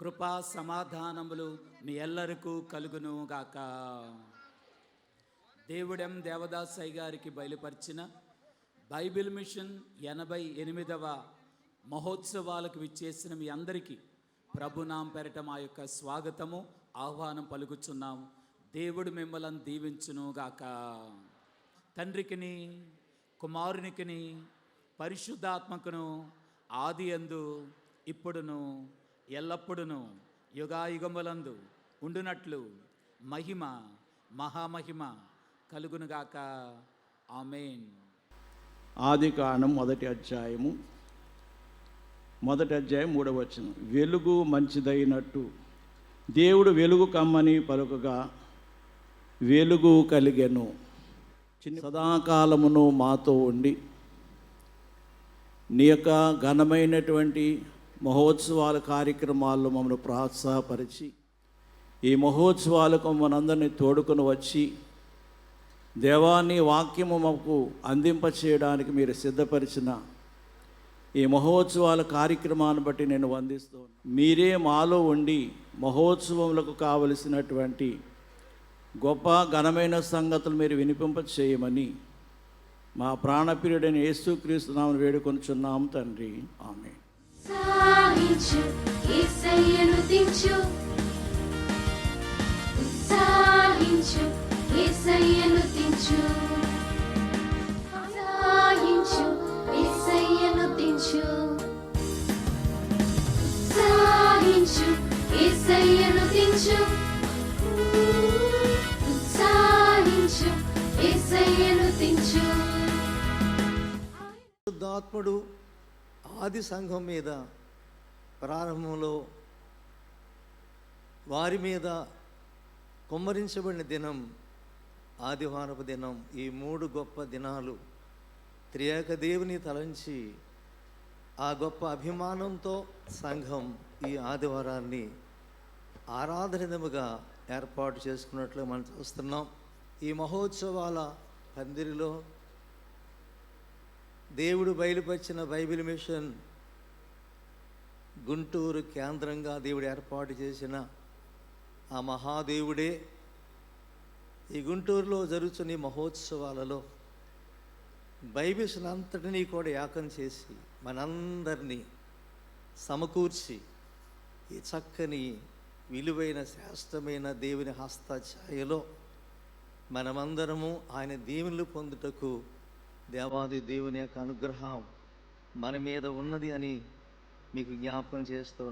కృపా సమాధానములు మీ ఎల్లరికూ కలుగును గాక దేవుడెం దేవదాసయ్య గారికి బయలుపరిచిన బైబిల్ మిషన్ ఎనభై ఎనిమిదవ మహోత్సవాలకు విచ్చేసిన మీ అందరికీ ప్రభునాం పెరట మా యొక్క స్వాగతము ఆహ్వానం పలుకుచున్నాము దేవుడు మిమ్మల్ని దీవించును గాక తండ్రికిని కుమారునికిని పరిశుద్ధాత్మకును ఆది అందు ఇప్పుడును ఎల్లప్పుడును యుగాయుగములందు ఉండునట్లు మహిమ మహామహిమ కలుగునుగాక. ఆమెన్. ఆది కాండం మొదటి అధ్యాయము. మొదటి అధ్యాయం మూడవ వచనం. వెలుగు మంచిదైనట్టు. దేవుడు వెలుగు కమ్మని పలుకగా వెలుగు కలిగెను. సదాకాలమును మాతో ఉండి నీ యొక్క ఘనమైనటువంటి మహోత్సవాల కార్యక్రమాల్లో మమ్మల్ని ప్రోత్సాహపరిచి ఈ మహోత్సవాలకు మనందరినీ తోడుకొని వచ్చి దేవాన్ని వాక్యము మాకు అందింప చేయడానికి మీరు సిద్ధపరిచిన ఈ మహోత్సవాల కార్యక్రమాన్ని బట్టి నేను వందిస్తూ మీరే మాలో ఉండి మహోత్సవములకు కావలసినటువంటి గొప్ప ఘనమైన సంగతులు మీరు వినిపింప చేయమని మా ప్రాణప్రియుడైన యేసుక్రీస్తు నామను వేడుకొనుచున్నాం తండ్రి. ఆమె ఉత్సాహించు ఏసయ్యను దించు. ఉత్సాహించు ఏసయ్యను దించు. ఉత్సాహించు ఏసయ్యను దించు. ఉత్సాహించు ఏసయ్యను దించు. ఉత్సాహించు ఏసయ్యను దించు. పరిశుద్ధాత్ముడు ఆది సంఘం మీద ప్రారంభంలో వారి మీద కుమ్మరించబడిన దినం ఆదివారపు దినం ఈ మూడు గొప్ప దినాలు త్రియేక దేవుని తలంచి ఆ గొప్ప అభిమానంతో సంఘం ఈ ఆదివారాన్ని ఆరాధనముగా ఏర్పాటు చేసుకున్నట్లు మనం చూస్తున్నాం. ఈ మహోత్సవాల పందిరిలో దేవుడు బయలుపరిచిన బైబిల్ మిషన్ గుంటూరు కేంద్రంగా దేవుడు ఏర్పాటు చేసిన ఆ మహాదేవుడే ఈ గుంటూరులో జరుగుతున్న మహోత్సవాలలో బైబిల్స్ అంతటినీ కూడా ఏకం చేసి మనందరినీ సమకూర్చి ఈ చక్కని విలువైన శ్రేష్టమైన దేవుని హస్తఛాయలో మనమందరము ఆయన దీవెనలు పొందుటకు దేవాది దేవుని యొక్క అనుగ్రహం మన మీద ఉన్నది అని మీకు జ్ఞాపకం చేస్తూ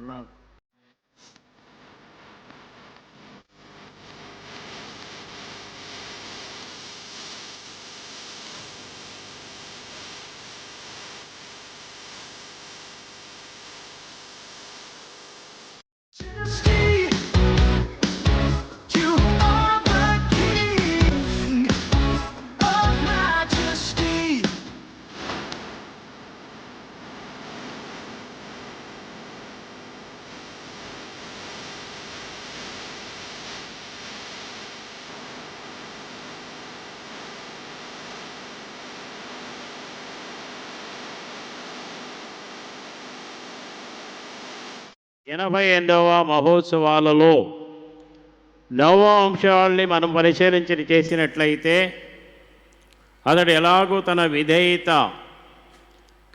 ఎనభై ఎనిమిదవ మహోత్సవాలలో నవ అంశాలని మనం పరిశీలించి చేసినట్లయితే అతడు ఎలాగూ తన విధేయత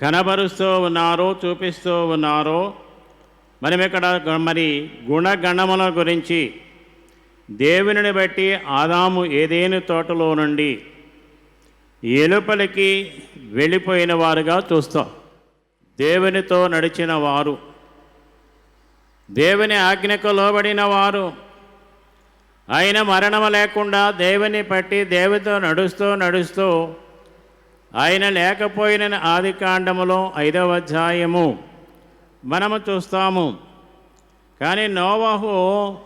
కనబరుస్తూ ఉన్నారో చూపిస్తూ ఉన్నారో మనం ఇక్కడ మరి గుణగణముల గురించి దేవునిని బట్టి ఆదాము ఏదేని తోటలో నుండి ఎలుపలికి వెళ్ళిపోయిన వారుగా చూస్తాం. దేవునితో నడిచిన వారు దేవుని ఆజ్ఞకు లోబడిన వారు. ఆయన మరణం లేకుండా దేవుని పట్టి దేవుతో నడుస్తూ నడుస్తూ ఆయన లేకపోయిన ఆది కాండములో ఐదవ అధ్యాయము మనము చూస్తాము. కానీ నోవహు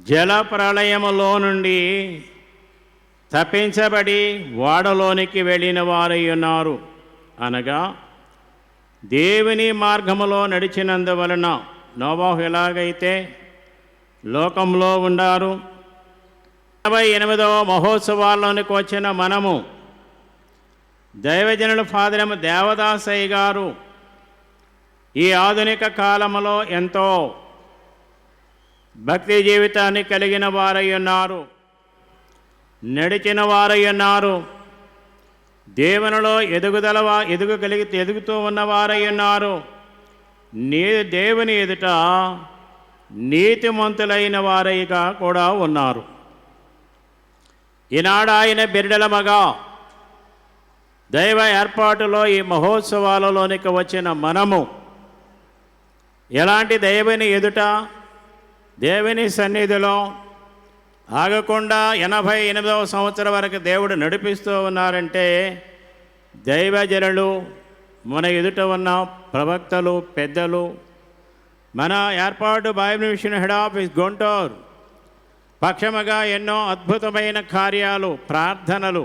జల ప్రళయములో నుండి తప్పించబడి వాడలోనికి వెళ్ళిన వారై ఉన్నారు. అనగా దేవుని మార్గములో నడిచినందువలన నోవాహు ఎలాగైతే లోకంలో ఉండారు? ఎనభై ఎనిమిదవ మహోత్సవాల్లోనికి వచ్చిన మనము దైవజనుల ఫాదరం దేవదాసయ్య గారు ఈ ఆధునిక కాలములో ఎంతో భక్తి జీవితాన్ని కలిగిన వారై ఉన్నారు. నడిచిన వారై ఉన్నారు. దేవునిలో ఎదుగుదల ఎదుగు కలిగి ఎదుగుతూ ఉన్నవారై ఉన్నారు. నీ దేవుని ఎదుట నీతిమంతులైన వారైగా కూడా ఉన్నారు. ఈనాడు ఆయన బిడ్డలమగా దైవ ఏర్పాటులో ఈ మహోత్సవాలలోనికి వచ్చిన మనము ఎలాంటి దేవుని ఎదుట దేవుని సన్నిధిలో ఆగకుండా ఎనభై ఎనిమిదవ సంవత్సరం వరకు దేవుడు నడిపిస్తూ ఉన్నారంటే దైవజనులు మన ఎదుట ఉన్న ప్రవక్తలు పెద్దలు మన ఏర్పాటు Bible mission head office Guntur పక్షముగా ఎన్నో అద్భుతమైన కార్యాలు ప్రార్థనలు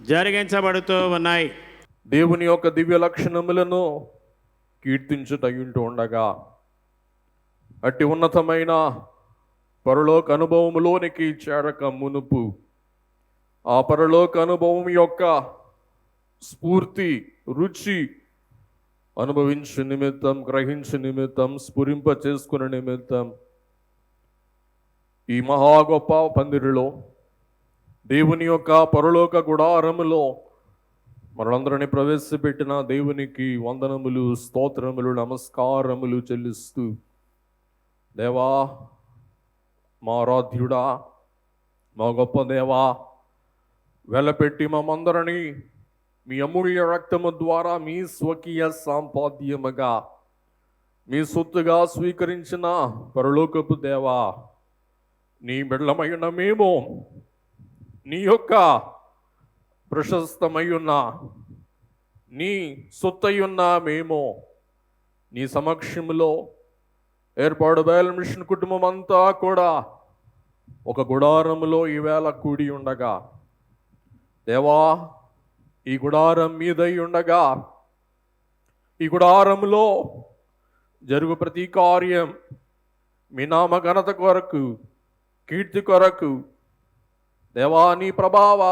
జరిగించబడుతూ ఉన్నాయి. దేవుని యొక్క దివ్య లక్షణములను కీర్తించుటయుంటూ ఉండగా అట్టి ఉన్నతమైన పరలోక అనుభవములోనికి చేరక మునుపు ఆ పరలోక అనుభవం యొక్క స్ఫూర్తి రుచి అనుభవించు నిమిత్తం గ్రహించు నిమిత్తం స్ఫురింప చేసుకునే నిమిత్తం ఈ మహా గొప్ప పందిరిలో దేవుని యొక్క పరలోక గుడారములో మనలందరినీ ప్రవేశపెట్టిన దేవునికి వందనములు స్తోత్రములు నమస్కారములు చెల్లిస్తూ దేవా మా ఆరాధ్యుడా మా గొప్ప దేవా వెలపెట్టి మమ్మందరినీ మీ అమూల్య రక్తము ద్వారా మీ స్వకీయ సాంపాద్యముగా మీ సొత్తుగా స్వీకరించిన పరలోకపు దేవా నీ బిడ్డమైన మేము నీ యొక్క ప్రశస్తమయ్యున్న నీ సొత్తయ్యున్న మేము నీ సమక్షంలో ఏర్పాటు బయలు మిషన్ కుటుంబం అంతా కూడా ఒక గుడారములో ఈవేళ కూడి ఉండగా దేవా ఈ గుడారం మీదై ఉండగా ఈ గుడారంలో జరుగు ప్రతి కార్యం మీ నామ ఘనత కొరకు కీర్తి కొరకు దేవా నీ ప్రభావ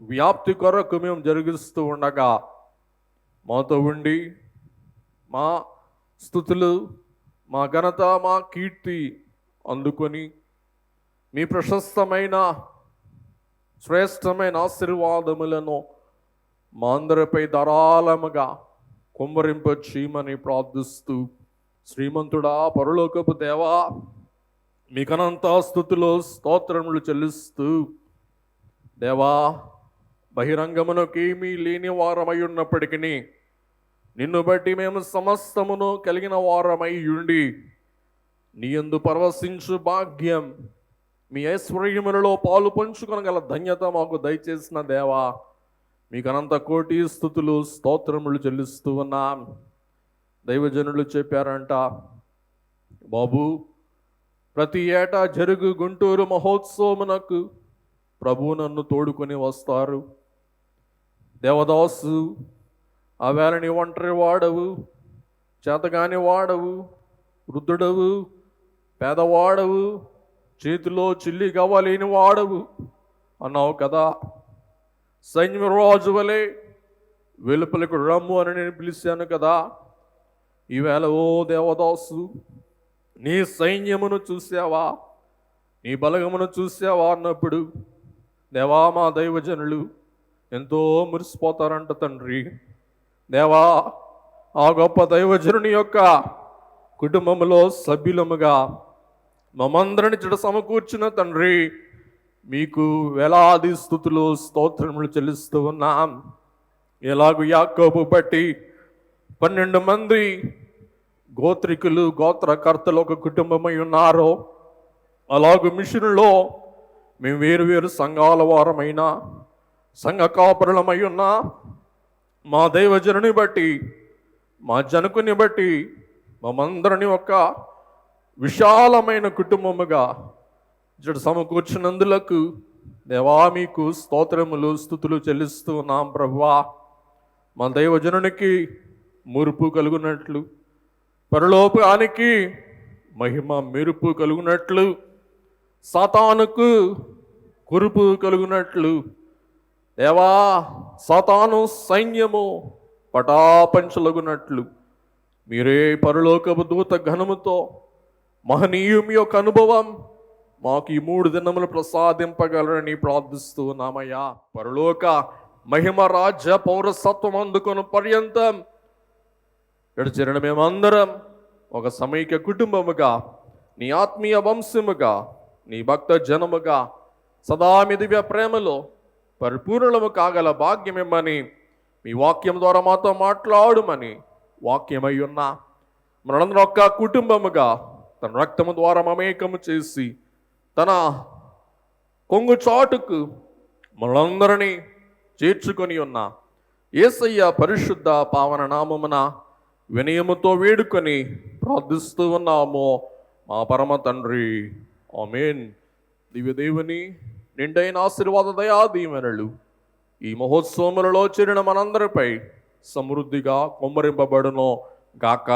వ్యాప్తి కొరకు మేము జరిగిస్తూ ఉండగా మాతో ఉండి మా స్థుతులు మా ఘనత మా కీర్తి అందుకొని మీ ప్రశస్తమైన శ్రేష్టమైన ఆశీర్వాదములను మా అందరిపై ధారాళముగా కుమ్మరింప చీమని ప్రార్థిస్తూ శ్రీమంతుడా పరలోకపు దేవా మీకనంతా స్థుతిలో స్తోత్రములు చెల్లిస్తూ దేవా బహిరంగమునకేమీ లేని వారమై ఉన్నప్పటికీ నిన్ను బట్టి మేము సమస్తమును కలిగిన వారమై ఉండి నీ ఎందు పరవశించు భాగ్యం మీ ఐశ్వర్యములలో పాలు పంచుకొనగల ధన్యత మాకు దయచేసిన దేవా మీకు అనంత కోటి స్థుతులు స్తోత్రములు చెల్లిస్తూ ఉన్నాం. దైవజనులు చెప్పారంట బాబు ప్రతి ఏటా జరుగు గుంటూరు మహోత్సవమునకు ప్రభు నన్ను తోడుకొని వస్తారు. దేవదాసు ఆ ఒంటరి వాడవు చేతగాని వాడవు వృద్ధుడవు పేదవాడవు చేతిలో చిల్లి గవ్వలేని వాడవు అన్నావు కదా. సైన్యరాజు వలె వెలుపలకు రమ్ము అని నేను పిలిచాను కదా. ఈవేళ ఓ దేవదాసు నీ సైన్యమును చూసావా నీ బలగమును చూసావా అన్నప్పుడు దేవా మా దైవజనులు ఎంతో మురిసిపోతారంట తండ్రి. దేవా ఆ గొప్ప దైవజనుని యొక్క కుటుంబంలో సభ్యులముగా మమందరిని చెడు సమకూర్చిన తండ్రి మీకు వేలాది స్థుతులు స్తోత్రములు చెల్లిస్తూ ఉన్నాం. ఎలాగు యాకోబు బట్టి పన్నెండు మంది గోత్రికులు గోత్రకర్తలు ఒక కుటుంబమై ఉన్నారో అలాగు మిషన్లో మేము వేరు వేరు సంఘాల వారమైన సంఘ కాపురలమై ఉన్నా మా దైవజనుని బట్టి మా జనకుని బట్టి మమందరిని ఒక విశాలమైన కుటుంబముగా ఇక్కడ సమకూర్చినందులకు దేవా మీకు స్తోత్రములు స్థుతులు చెల్లిస్తూ ఉన్నాం ప్రభువా. మా దైవజనునికి మురుపు కలుగునట్లు పరలోపానికి మహిమ మెరుపు కలుగునట్లు సాతానుకు కురుపు కలుగునట్లు. దేవా సాతాను సైన్యము పటాపంచలగునట్లు. మీరే పరలోకపు దూత ఘనముతో మహనీయం యొక్క అనుభవం మాకు ఈ మూడు దినములు ప్రసాదింపగలరని ప్రార్థిస్తూ నామయ్యా పరలోక మహిమ రాజ్య పౌరసత్వం అందుకున్న పర్యంతం. గడిచిన మేమందరం ఒక సమైక్య కుటుంబముగా నీ ఆత్మీయ వంశముగా నీ భక్త జనముగా సదా దివ్య ప్రేమలో పరిపూర్ణము కాగల భాగ్యమిమ్మని మీ వాక్యం ద్వారా మాతో మాట్లాడుమని వాక్యమై ఉన్నా. మనందరం ఒక్క కుటుంబముగా తన రక్తము ద్వారా మమేకము చేసి తన కొంగు చాటుకు మనందరినీ చేర్చుకొని ఉన్న ఏసయ్య పరిశుద్ధ పావన నామమున వినయముతో వేడుకొని ప్రార్థిస్తూ ఉన్నాము. మా పరమ తండ్రి ఆమెన్. దివ్యదేవుని నిండైన ఆశీర్వాద దయా ఈ మహోత్సవములలో చేరిన మనందరిపై సమృద్ధిగా కొమ్మరింపబడును గాక.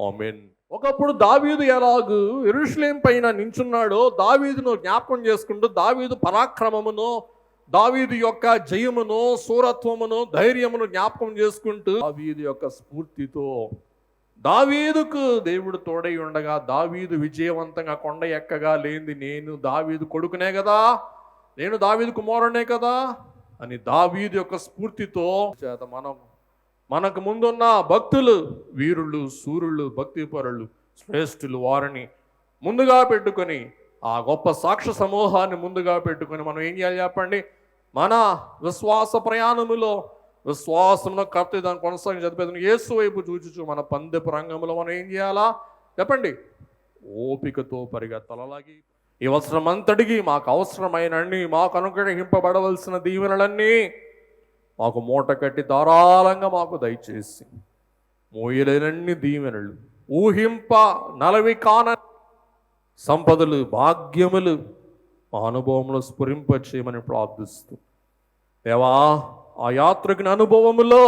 ఆమెన్. ఒకప్పుడు దావీదు ఎలాగు ఎరుషులేం పైన నించున్నాడో దావీదును జ్ఞాపకం చేసుకుంటూ దావీదు పరాక్రమమును దావీదు యొక్క జయమును సూరత్వమును ధైర్యమును జ్ఞాపకం చేసుకుంటూ దావీదు యొక్క స్ఫూర్తితో దావీదుకు దేవుడు తోడై ఉండగా దావీదు విజయవంతంగా కొండ ఎక్కగా లేనిది నేను దావీదు కొడుకునే కదా నేను దావీదు కుమారునే కదా అని దావీదు యొక్క స్ఫూర్తితో చేత మనం మనకు ముందున్న భక్తులు వీరులు సూర్యులు భక్తిపరులు శ్రేష్ఠులు వారిని ముందుగా పెట్టుకొని ఆ గొప్ప సాక్ష సమూహాన్ని ముందుగా పెట్టుకొని మనం ఏం చేయాలి చెప్పండి? మన విశ్వాస ప్రయాణములో విశ్వాసంలో కర్త దాన్ని కొనసాగి చదివేదని యేసు వైపు చూచుచు మన పందెపు రంగంలో మనం ఏం చేయాలా? చెప్పండి. ఓపికతో పరిగెత్తలలాగి ఈ అవసరం అంతటికి మాకు అవసరమైనన్ని మాకు అనుగ్రహింపబడవలసిన దీవెనలన్నీ మాకు మూట కట్టి ధారాళంగా మాకు దయచేసి మోయలేనన్ని దీవెనలు ఊహింప నలవి కాన సంపదలు భాగ్యములు మా అనుభవంలో స్ఫురింప చేయమని ప్రార్థిస్తూ దేవా ఆ యాత్రకుని అనుభవములో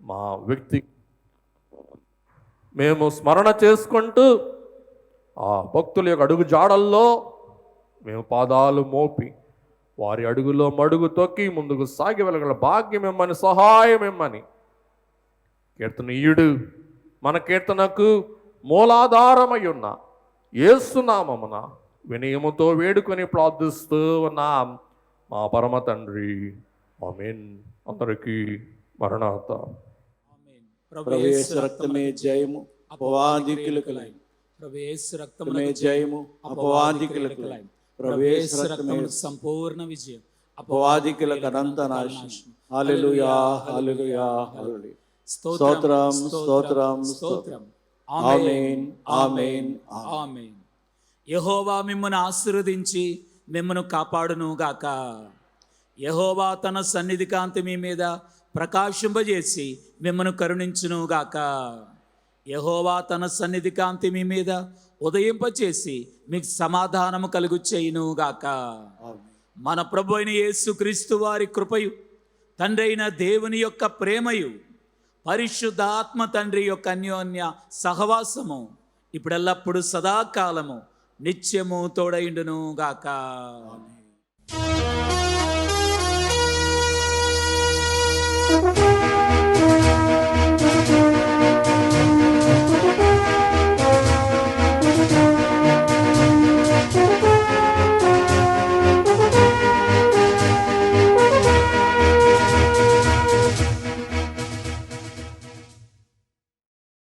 మా వ్యక్తి మేము స్మరణ చేసుకుంటూ ఆ భక్తుల యొక్క అడుగు జాడల్లో మేము పాదాలు మోపి వారి అడుగులో మడుగు తొక్కి ముందుకు సాగి వెళ్ళగల భాగ్యం ఇమ్మని సహాయం ఇమ్మని. కీర్తనీయుడు మన కీర్తనకు మూలాధారమై ఉన్న ఏసునామమున వినయముతో వేడుకొని ప్రార్థిస్తూ ఉన్నాం. మా పరమ తండ్రి ఆమెన్. అందరికీ మరణాత ఆమేన్. ప్రభు ప్రభు యేసు యేసు రక్తమే జయము అపవాదికులకు ప్రభు యేసు రక్తమే జయము అపవాదికులకు రక్తమే సంపూర్ణ విజయం అపవాదికులకు అనంత నాశనం హల్లెలూయా హల్లెలూయా హల్లెలూయా స్తోత్రం స్తోత్రం స్తోత్రం ఆమేన్ ఆమేన్ ఆమేన్ యహోవా మిమ్మల్ని ఆశీర్వదించి మిమ్మను కాపాడును గాక యహోవా తన సన్నిధి కాంతి మీ మీద ప్రకాశింపజేసి మిమ్మను కరుణించును గాక యహోవా తన సన్నిధి కాంతి మీ మీద ఉదయింపచేసి మీకు సమాధానము కలుగు చేయును గాక మన ప్రభు అయిన యేసుక్రీస్తు వారి కృపయు తండ్రి అయిన దేవుని యొక్క ప్రేమయు పరిశుద్ధాత్మ తండ్రి యొక్క అన్యోన్య సహవాసము ఇప్పుడెల్లప్పుడు సదాకాలము నిత్యము తోడైండును గాక